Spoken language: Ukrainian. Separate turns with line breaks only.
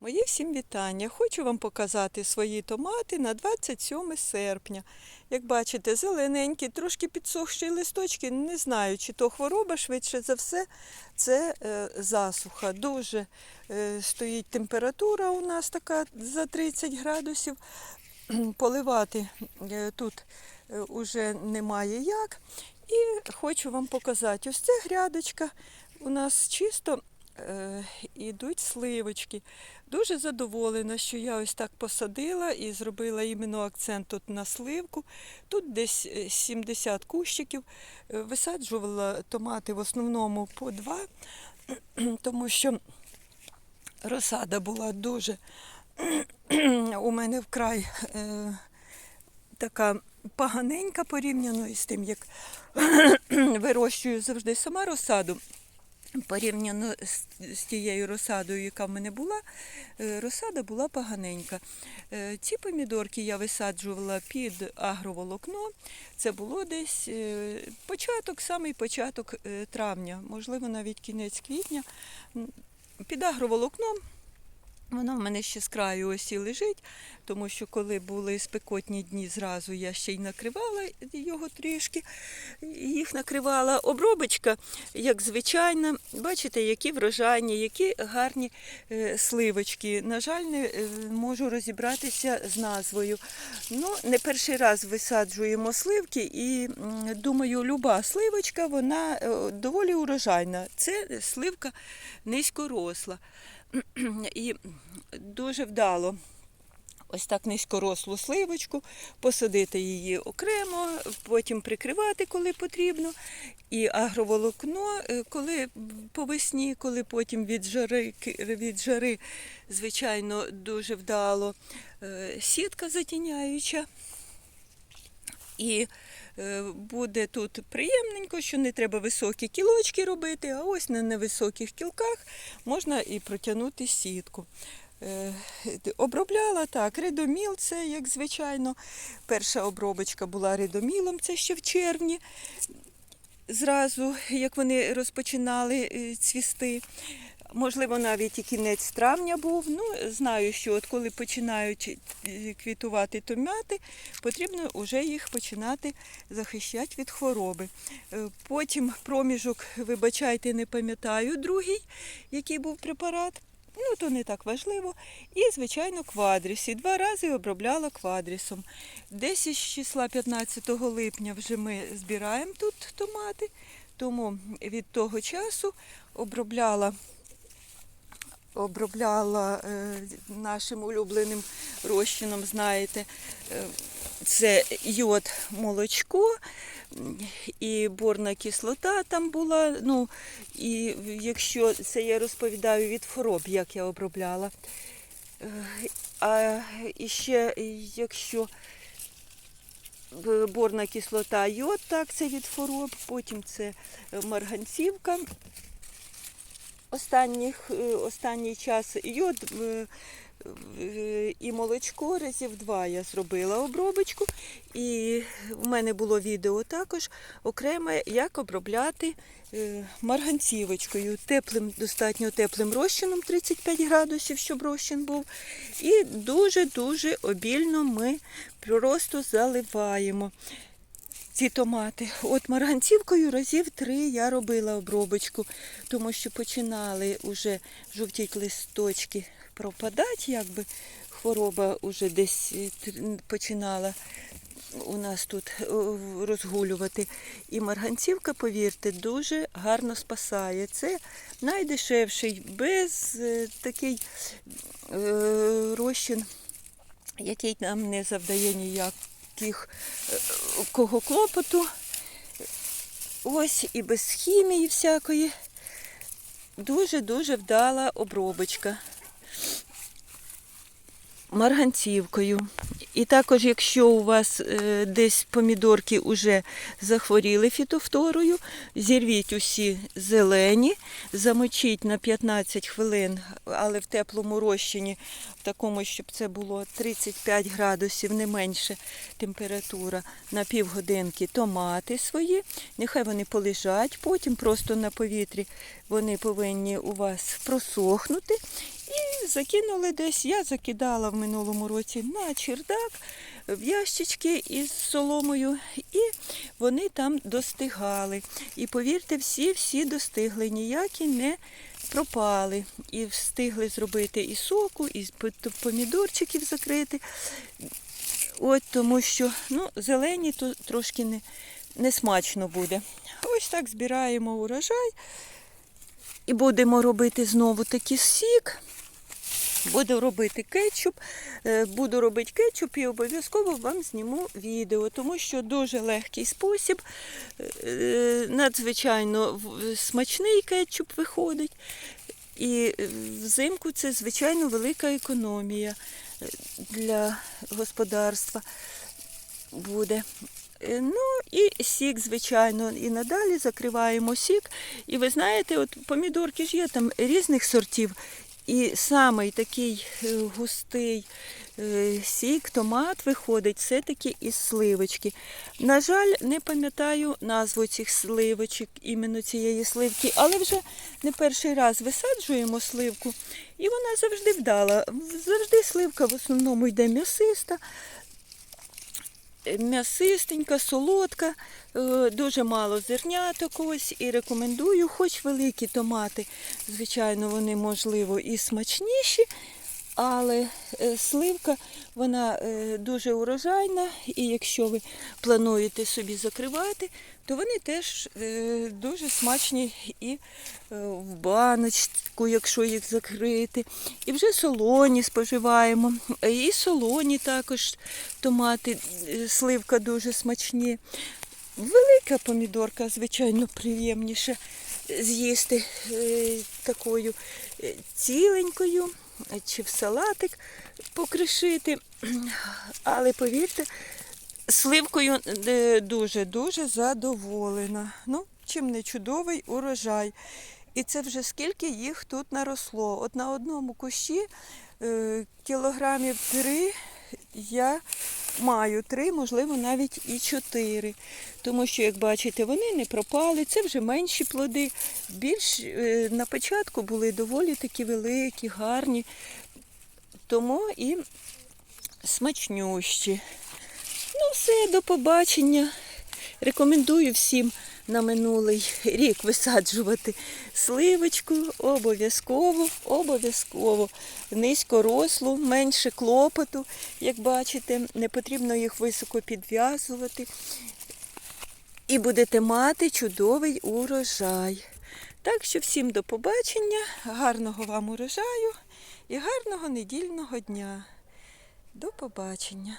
Мої всім вітання. Хочу вам показати свої томати на 27 серпня. Як бачите, зелененькі, трошки підсохші листочки. Не знаю, чи то хвороба, швидше за все, це е, засуха. Дуже е, стоїть температура у нас така за 30 градусів. Поливати е, тут е, уже немає як. І хочу вам показати. Ось ця грядочка у нас чисто е, ідуть сливочки. Дуже задоволена, що я ось так посадила і зробила іменно акцент тут на сливку. Тут десь е, 70 кущиків. Е, Висаджувала томати в основному по два, тому що розсада була дуже у мене вкрай е, така поганенька порівняно із тим, як вирощую завжди сама розсаду. Порівняно з, тією розсадою, яка в мене була, е, розсада була поганенька. Е, Ці помідорки я висаджувала під агроволокно. Це було десь е, початок, самий початок травня, можливо, навіть кінець квітня. Під агроволокном Воно в мене ще з краю ось і лежить, тому що коли були спекотні дні, зразу я ще й накривала його трішки. Їх накривала обробочка, як звичайна. Бачите, які врожайні, які гарні е, сливочки. На жаль, не е, можу розібратися з назвою. Ну, не перший раз висаджуємо сливки, і думаю, люба сливочка, вона е, доволі урожайна. Це сливка низькоросла. І дуже вдало ось так низькорослу сливочку, посадити її окремо, потім прикривати, коли потрібно. І агроволокно, е, коли по весні, коли потім від жари, від жари звичайно, дуже вдало. Е, Сітка затіняюча. І буде тут приємненько, що не треба високі кілочки робити, а ось на невисоких кілках можна і протягнути сітку. Е, Обробляла так, редоміл, це як звичайно. Перша обробочка була редомілом, це ще в червні. Зразу, як вони розпочинали е, цвісти. Можливо, навіть і кінець травня був. Ну, знаю, що от коли починають е, квітувати томати, потрібно вже їх починати захищати від хвороби. Е, Потім проміжок, вибачайте, не пам'ятаю, другий, який був препарат. Ну, то не так важливо. І, звичайно, квадріс. І два рази обробляла квадрісом. Десь із числа 15 липня вже ми збираємо тут томати, тому від того часу обробляла обробляла е, нашим улюбленим розчином, знаєте, е, це йод молочко і борна кислота там була. Ну, і якщо це я розповідаю від хвороб, як я обробляла. Е, А ще, якщо борна кислота йод, так, це від хвороб, потім це марганцівка. Останніх, е, останній час йод е, е, і молочко разів два я зробила обробочку. І в мене було відео також окреме, як обробляти марганцівочкою, теплим, достатньо теплим розчином 35 градусів, щоб розчин був. І дуже-дуже обільно ми просто заливаємо ці томати. От марганцівкою разів три я робила обробочку, тому що починали вже жовтіть листочки пропадати, якби хвороба вже десь е, починала у нас тут е, розгулювати. І марганцівка, повірте, дуже гарно спасає. Це найдешевший, без е, такий е, розчин, який нам не завдає ніяких е, кого клопоту. Ось і без хімії всякої. Дуже-дуже вдала обробочка марганцівкою. І також, якщо у вас е, десь помідорки вже захворіли фітофторою, зірвіть усі зелені, замочіть на 15 хвилин, але в теплому розчині, в такому, щоб це було 35 градусів, не менше температура, на півгодинки томати свої. Нехай вони полежать, потім просто на повітрі вони повинні у вас просохнути. І закинули десь. Я закидала в минулому році на чердак в ящички із соломою, і вони там достигали. І повірте, всі-всі достигли, ніякі не пропали. І встигли зробити і соку, і помідорчиків закрити. От тому що ну, зелені то трошки не, не смачно буде. Ось так збираємо урожай. І будемо робити знову такий сік. Буду робити кетчуп, Е, буду робити кетчуп і обов'язково вам зніму відео, тому що дуже легкий спосіб, е, надзвичайно смачний кетчуп виходить. І е, взимку це звичайно велика економія е, для господарства буде. Е, Ну і сік, звичайно, і надалі закриваємо сік. І ви знаєте, от помідорки ж є там різних сортів. І самий такий е, густий е, сік, томат виходить все-таки із сливочки. На жаль, не пам'ятаю назву цих сливочок, іменно цієї сливки, але вже не перший раз висаджуємо сливку, і вона завжди вдала. Завжди сливка в основному йде м'ясиста, м'ясистенька, солодка, е, дуже мало зерняток ось і рекомендую, хоч великі томати, звичайно, вони можливо і смачніші, але е, сливка вона е, дуже урожайна, і якщо ви плануєте собі закривати, то вони теж е, дуже смачні і в баночку, якщо їх закрити. І вже солоні споживаємо. І солоні також томати, сливка дуже смачні. Велика помідорка, звичайно, приємніше з'їсти такою ціленькою чи в салатик покришити. Але повірте, сливкою дуже-дуже задоволена. Ну, чим не чудовий урожай. І це вже скільки їх тут наросло. От на одному кущі е, кілограмів три я маю три, можливо, навіть і чотири. Тому що, як бачите, вони не пропали. Це вже менші плоди. Більш е, на початку були доволі такі великі, гарні. Тому і смачнющі. Ну, все, до побачення. Рекомендую всім на минулий рік висаджувати сливочку. Обов'язково, обов'язково. Низькорослу, менше клопоту, як бачите, не потрібно їх високо підв'язувати. І будете мати чудовий урожай. Так що всім до побачення, гарного вам урожаю і гарного недільного дня. До побачення.